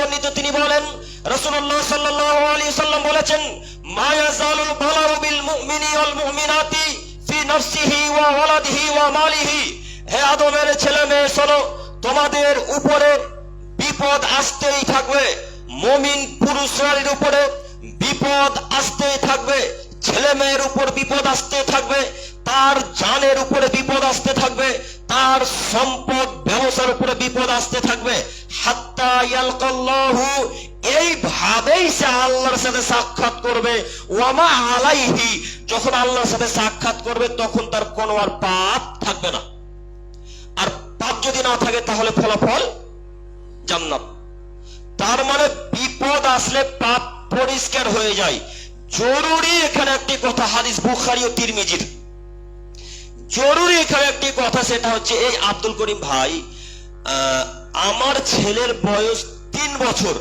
বর্ণিত তিনি বলেন, রাসূলুল্লাহ সাল্লাল্লাহু আলাইহি সাল্লাম বলেছেন, মা ইয়াজালুল বালাউ বিল মুমিনি মুমিনাতি ফি নাফসিহি ওয়া ওয়ালাদিহি ওয়া মালিহি। হে আদমের ছেলে মেয়ে তোমাদের উপরে বিপদ আসতেই থাকবে, মমিন পুরুষের উপরে বিপদ আসতেই থাকবে, ছেলে মেয়ের উপর বিপদ আসতে থাকবে, তার জানের উপরে বিপদ আসতে থাকবে, তার সম্পদ এইভাবেই সে আল্লাহর সাথে সাক্ষাৎ করবে। ওয়ামা আলাইহি যখন আল্লাহর সাথে সাক্ষাৎ করবে তখন তার কোনো আর পাপ থাকবে না। আর পাপ যদি না থাকে তাহলে ফলাফল জান্নাত। তার মানে বিপদ আসলে পাপ পরিষ্কার হয়ে যায়। জরুরি এখানে একটি কথা হাদিস বুখারি ও তিরমিজির। জরুরি এখানে একটি কথা সেটা হচ্ছে এই আব্দুল করিম ভাই আহ, আমার ছেলের বয়স তিন বছর।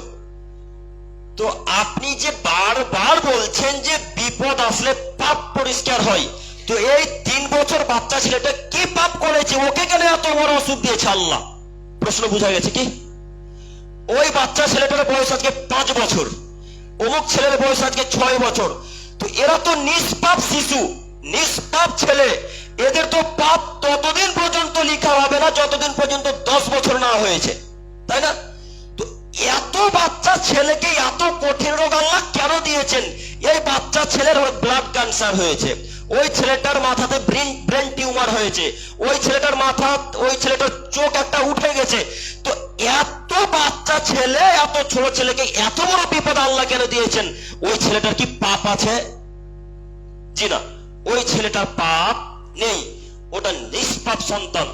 তো আপনি যে বারবার বলছেন যে বিপদ আসলে পাপ পরিষ্কার হয়, তো এই তিন বছর বাচ্চা ছেলেটা কি পাপ করেছে? ওকে কেন এত বড় ওষুধ দিয়েছে আল্লাহ? প্রশ্ন বোঝা গেছে কি? ওই বাচ্চা ছেলেটার বয়স আজকে পাঁচ বছর, অমুক ছেলের বয়স আজকে ছয় বছর। তো এরা তো নিষ্পাপ শিশু, নিষ্পাপ ছেলে, এদের তো পাপ ততদিন পর্যন্ত হবে না, যতদিন পর্যন্ত দশ বছর না হয়েছে। তাই না? তো এত বাচ্চা ছেলেকে এত কঠিন রোগ আল্লাহ কেন দিয়েছেন? এই বাচ্চা ছেলের ব্লাড ক্যান্সার হয়েছে। ওই ছেলেটার মাথাতে ব্রেন ব্রেন টিউমার হয়েছে। ওই ছেলেটার মাথা, ওই ছেলেটার চোখ একটা উঠে গেছে। তো এত বাচ্চা ছেলে, এত ছোট ছেলেকে এত বড় বিপদ আল্লাহ কেন দিয়েছেন? ওই ছেলেটার কি পাপ আছে? জি না। ওই ছেলেটার পাপ নেই। ওটা নিষ্পাপ সন্তান।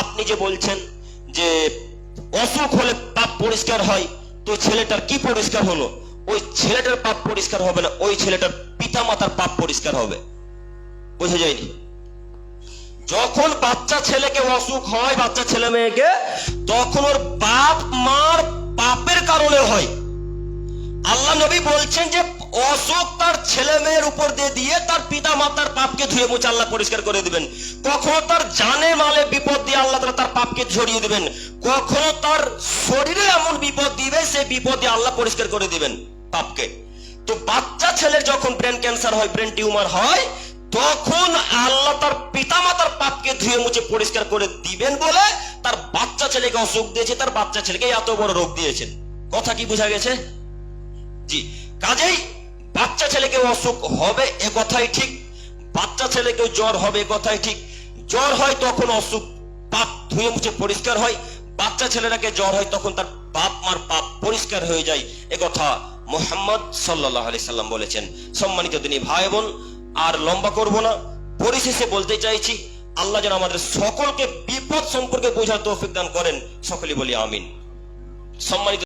আপনি যে বলছেন যে অসুখ হলে পাপ পরিষ্কার হয়, তো ছেলেটার কি পরিষ্কার হলো? ওই ছেলেটার পাপ পরিষ্কার হবে না, ওই ছেলেটার পিতা মাতার পাপ পরিষ্কার হবে। বোঝা যায়নি? যখন বাচ্চা ছেলেকে অসুখ হয়, বাচ্চা ছেলে মেয়েকে, তখন ওর বাপ, মার পাপের কারণে হয়। আল্লাহ নবী বলছেন যে অসুখ তার ছেলে মেয়ের উপর দিয়ে দিয়ে তার পিতা মাতার পাপকে ধুয়ে মুছে আল্লাহ পরিষ্কার করে দিবেন। কখনো তার জানে মালে বিপদ দিয়ে আল্লাহ তার পাপকে ঝরিয়ে দিবেন। কখনো তার শরীরে এমন বিপদ দিবে সে বিপদ দিয়ে আল্লাহ পরিষ্কার করে দিবেন পাপকে। তো বাচ্চা ছেলের যখন ব্রেন ক্যান্সার হয়, ব্রেন টিউমার হয়, তখন আল্লাহ তার পিতা মাতার পাপকে ধুয়ে মুছে পরিষ্কার করে দিবেন বলে তার বাচ্চা ছেলেকে অসুখ দিয়েছে, তার বাচ্চা ছেলেকে এত বড় রোগ দিয়েছেন কথা কি বোঝা গেছে? জি। কাজেই বাচ্চা ছেলেকে অসুখ হবে, এ কথাই ঠিক। বাচ্চা ছেলেকেও জ্বর হবে, এ কথাই ঠিক। জ্বর হয় তখন অসুখ, পাপ ধুয়ে মুছে পরিষ্কার হয়। বাচ্চা ছেলেরাকে জ্বর হয় তখন তার বাপ মার পাপ পরিষ্কার হয়ে যায়। এ কথা মোহাম্মদ সাল্লাহ আলি সাল্লাম বলেছেন। সম্মানিত দিনী ভাই বোন, আর লম্বা করব না। পরিশেষে বলতে চাইছি, আল্লাহ যেন আমাদের সকলকে বিপদ সম্পর্কে বোঝার তৌফিক দান করেন। সকলে বলি আমিন। সম্মানিত